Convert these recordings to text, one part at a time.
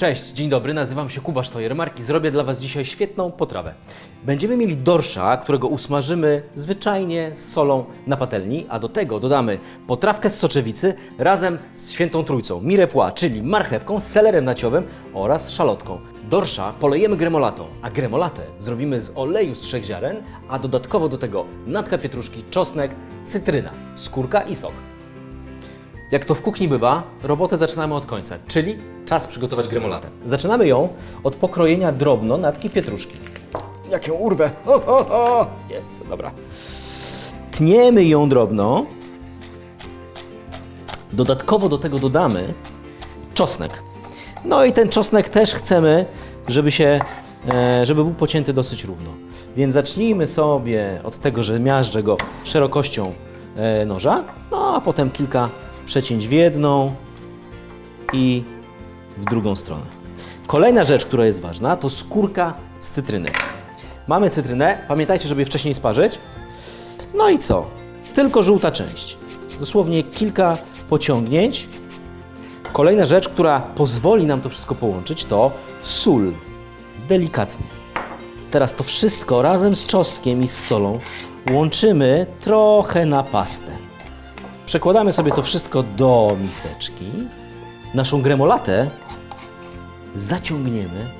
Cześć, dzień dobry, nazywam się Kuba Sztojermark i zrobię dla Was dzisiaj świetną potrawę. Będziemy mieli dorsza, którego usmażymy zwyczajnie z solą na patelni, a do tego dodamy potrawkę z soczewicy razem z świętą trójcą, mirepoix, czyli marchewką, selerem naciowym oraz szalotką. Dorsza polejemy gremolatą, a gremolatę zrobimy z oleju z trzech ziaren, a dodatkowo do tego natka pietruszki, czosnek, cytryna, skórka i sok. Jak to w kuchni bywa, robotę zaczynamy od końca, czyli czas przygotować gremolatę. Zaczynamy ją od pokrojenia drobno natki pietruszki. Jak ją urwę? Ho, ho, ho. Jest, dobra. Tniemy ją drobno. Dodatkowo do tego dodamy czosnek. No i ten czosnek też chcemy, żeby się, e, żeby był pocięty dosyć równo. Więc zacznijmy sobie od tego, że miażdżę go szerokością e, noża, no a potem kilka przecięć w jedną i w drugą stronę. Kolejna rzecz, która jest ważna, to skórka z cytryny. Mamy cytrynę, pamiętajcie, żeby je wcześniej sparzyć. No i co? Tylko żółta część. Dosłownie kilka pociągnięć. Kolejna rzecz, która pozwoli nam to wszystko połączyć, to sól. Delikatnie. Teraz to wszystko razem z czosnkiem i z solą łączymy trochę na pastę. Przekładamy sobie to wszystko do miseczki. Naszą gremolatę zaciągniemy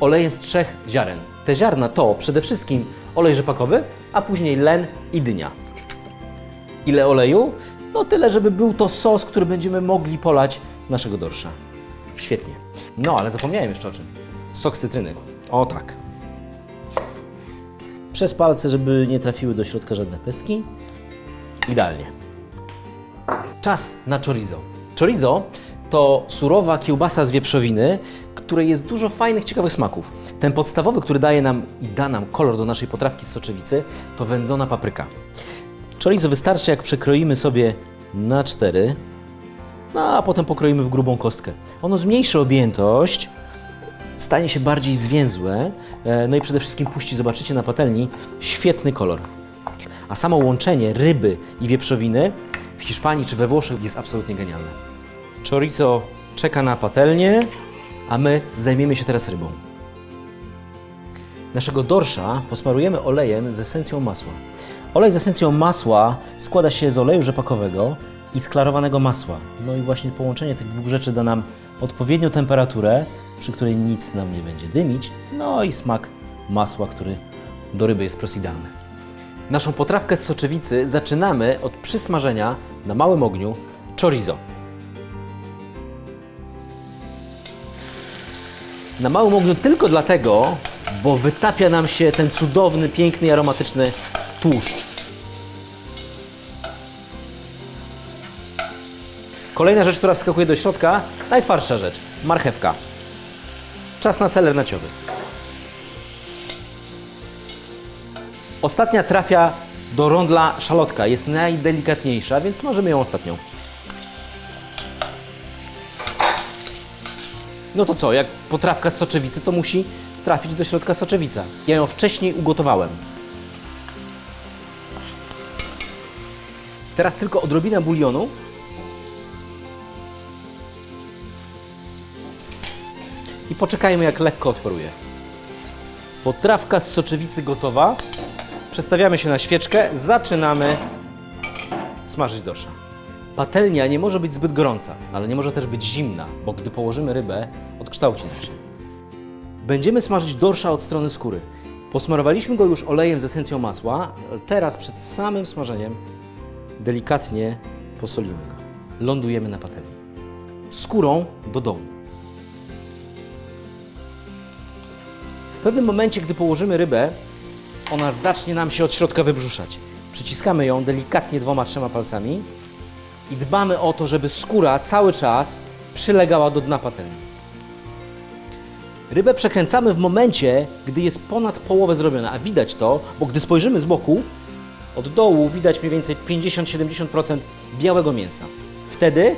olejem z trzech ziaren. Te ziarna to przede wszystkim olej rzepakowy, a później len i dynia. Ile oleju? No tyle, żeby był to sos, który będziemy mogli polać naszego dorsza. Świetnie. No, ale zapomniałem jeszcze o czym. Sok z cytryny. O tak. Przez palce, żeby nie trafiły do środka żadne pestki. Idealnie. Czas na chorizo. Chorizo to surowa kiełbasa z wieprzowiny, której jest dużo fajnych, ciekawych smaków. Ten podstawowy, który daje nam i da nam kolor do naszej potrawki z soczewicy, to wędzona papryka. Chorizo wystarczy, jak przekroimy sobie na cztery, no a potem pokroimy w grubą kostkę. Ono zmniejszy objętość, stanie się bardziej zwięzłe, e, no i przede wszystkim puści, zobaczycie na patelni, świetny kolor. A samo łączenie ryby i wieprzowiny w Hiszpanii czy we Włoszech jest absolutnie genialne. Chorizo czeka na patelnię, a my zajmiemy się teraz rybą. Naszego dorsza posmarujemy olejem z esencją masła. Olej z esencją masła składa się z oleju rzepakowego i sklarowanego masła. No i właśnie połączenie tych dwóch rzeczy da nam odpowiednią temperaturę, przy której nic nam nie będzie dymić, no i smak masła, który do ryby jest prosto idealny. Naszą potrawkę z soczewicy zaczynamy od przysmażenia na małym ogniu chorizo. Na małym ogniu tylko dlatego, bo wytapia nam się ten cudowny, piękny aromatyczny tłuszcz. Kolejna rzecz, która wskakuje do środka, najtwardsza rzecz, marchewka. Czas na seler naciowy. Ostatnia trafia do rondla szalotka, jest najdelikatniejsza, więc możemy ją ostatnią. No to co, jak potrawka z soczewicy, to musi trafić do środka soczewica. Ja ją wcześniej ugotowałem. Teraz tylko odrobina bulionu. I poczekajmy, jak lekko odparuje. Potrawka z soczewicy gotowa. Przestawiamy się na świeczkę, zaczynamy smażyć dorsza. Patelnia nie może być zbyt gorąca, ale nie może też być zimna, bo gdy położymy rybę, odkształci nam się. Będziemy smażyć dorsza od strony skóry. Posmarowaliśmy go już olejem z esencją masła. Teraz przed samym smażeniem delikatnie posolimy go. Lądujemy na patelni. Skórą do dołu. W pewnym momencie, gdy położymy rybę, ona zacznie nam się od środka wybrzuszać. Przyciskamy ją delikatnie dwoma, trzema palcami i dbamy o to, żeby skóra cały czas przylegała do dna patelni. Rybę przekręcamy w momencie, gdy jest ponad połowę zrobiona, a widać to, bo gdy spojrzymy z boku, od dołu widać mniej więcej 50-70% białego mięsa. Wtedy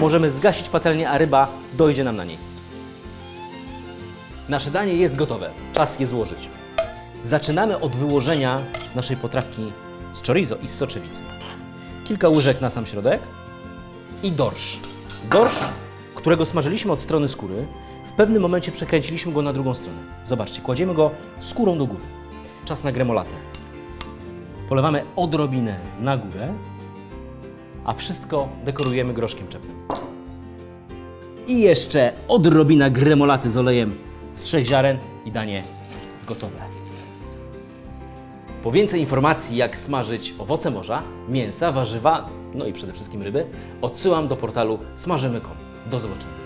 możemy zgasić patelnię, a ryba dojdzie nam na niej. Nasze danie jest gotowe. Czas je złożyć. Zaczynamy od wyłożenia naszej potrawki z chorizo i z soczewicy. Kilka łyżek na sam środek i dorsz. Dorsz, którego smażyliśmy od strony skóry, w pewnym momencie przekręciliśmy go na drugą stronę. Zobaczcie, kładziemy go skórą do góry. Czas na gremolatę. Polewamy odrobinę na górę, a wszystko dekorujemy groszkiem czepnym. I jeszcze odrobina gremolaty z olejem z trzech ziaren i danie gotowe. Po więcej informacji, jak smażyć owoce morza, mięsa, warzywa, no i przede wszystkim ryby, odsyłam do portalu smażymy.com. Do zobaczenia.